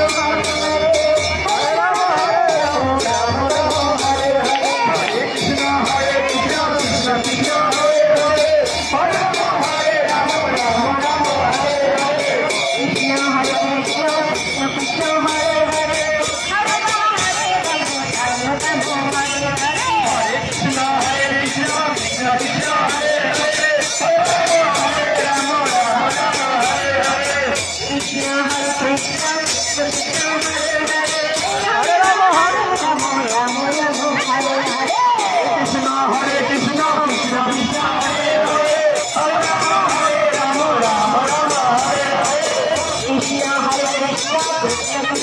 your. Thank you.